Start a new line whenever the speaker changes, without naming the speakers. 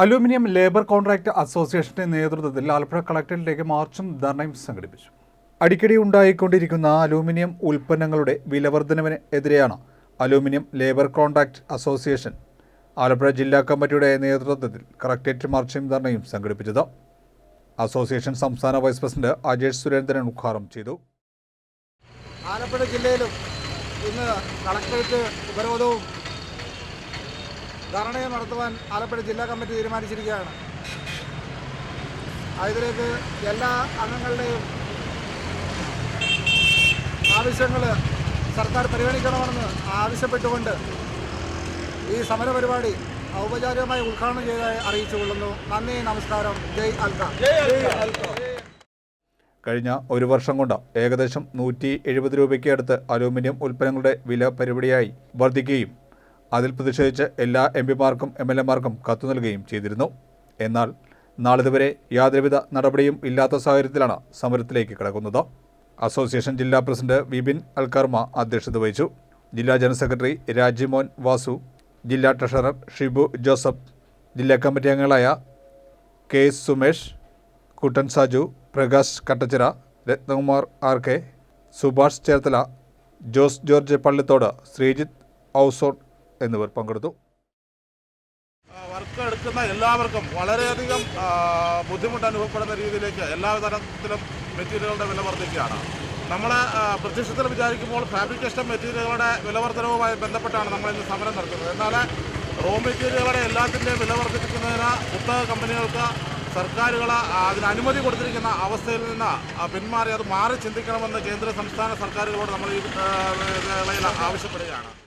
Aluminium labour contract അസോസിയേഷന്റെ നേതൃത്വത്തിൽ ആലപ്പുഴ കളക്ടറേറ്റിലേക്ക് മാർച്ചും ധർണയും സംഘടിപ്പിച്ചു. അടിക്കടി ഉണ്ടായിക്കൊണ്ടിരിക്കുന്ന അലൂമിനിയം ഉൽപ്പന്നങ്ങളുടെ വിലവർദ്ധനവിന് എതിരെയാണ് aluminium labour contract association Alappuzha ജില്ലാ കമ്മിറ്റിയുടെ നേതൃത്വത്തിൽ കളക്ടറേറ്റ് മാർച്ചും ധർണയും സംഘടിപ്പിച്ചത്. അസോസിയേഷൻ സംസ്ഥാന വൈസ് പ്രസിഡന്റ് അജേഷ് സുരേന്ദ്രൻ ഉദ്ഘാടനം ചെയ്തു.
ആലപ്പുഴ ജില്ലയിലും ഇന്ന് കളക്ടറേറ്റ് ഉപരോധവും ധർണയും നടത്തുവാൻ ആലപ്പുഴ ജില്ലാ കമ്മിറ്റി തീരുമാനിച്ചിരിക്കുകയാണ്. അതിലേക്ക് എല്ലാ അംഗങ്ങളുടെയും ആവശ്യങ്ങൾ സർക്കാർ പരിഗണിക്കണമെന്ന് ആവശ്യപ്പെട്ടുകൊണ്ട് ഈ സമരപരിപാടി ഔപചാരികമായി ഉദ്ഘാടനം ചെയ്തതായി അറിയിച്ചുകൊള്ളുന്നു. നന്ദി നമസ്കാരം. ജയ് അൽക്ക
കഴിഞ്ഞ ഒരു വർഷം കൊണ്ട് ഏകദേശം നൂറ്റി എഴുപത് രൂപയ്ക്ക് അടുത്ത് അലൂമിനിയം ഉൽപ്പന്നങ്ങളുടെ വില പരിപാടിയായി വർദ്ധിക്കുകയും അതിൽ പ്രതിഷേധിച്ച് എല്ലാ എം പിമാർക്കും എം എൽ എമാർക്കും കത്തു നൽകുകയും ചെയ്തിരുന്നു. എന്നാൽ നാളിതുവരെ യാതൊരുവിധ നടപടിയും ഇല്ലാത്ത സാഹചര്യത്തിലാണ് സമരത്തിലേക്ക് കടക്കുന്നത്. അസോസിയേഷൻ ജില്ലാ പ്രസിഡന്റ് വിപിൻ അൽക്കർമ്മ അധ്യക്ഷത വഹിച്ചു. ജില്ലാ ജനറൽ സെക്രട്ടറി രാജിമോൻ വാസു ജില്ലാ ട്രഷറർ ഷിബു ജോസഫ് ജില്ലാ കമ്മിറ്റി അംഗങ്ങളായ K Sumesh Kuttan Saju Prakash Kattachira Ratnakumar R K Subhash Cherthala Jose George Pallithode Sreejith ഔസോട്ട് എന്നിവർ പങ്കെടുത്തു
വർക്ക് എടുക്കുന്ന എല്ലാവർക്കും വളരെയധികം ബുദ്ധിമുട്ട് അനുഭവപ്പെടുന്ന രീതിയിലേക്ക് എല്ലാ തരത്തിലും മെറ്റീരിയലുകളുടെ വില വർദ്ധിക്കുകയാണ് നമ്മൾ പ്രത്യക്ഷത്തിൽ വിചാരിക്കുമ്പോൾ ഫാബ്രിക്കേഷൻ മെറ്റീരിയലുകളുടെ വിലവർദ്ധനവുമായി ബന്ധപ്പെട്ടാണ് നമ്മൾ ഇന്ന് സമരം നടത്തുന്നത് എന്നാൽ റോ മെറ്റീരിയലുകളുടെ എല്ലാത്തിന്റെയും വില വർദ്ധിപ്പിക്കുന്നതിന് പുസ്തക കമ്പനികൾക്ക് സർക്കാരുകൾ അതിന് അനുമതി കൊടുത്തിരിക്കുന്ന അവസ്ഥയിൽ നിന്ന് പിന്മാറി അത് മാറി ചിന്തിക്കണമെന്ന് കേന്ദ്ര സംസ്ഥാന സർക്കാരുകളോട് നമ്മൾ ഈ വേളയിൽ ആവശ്യപ്പെടുകയാണ്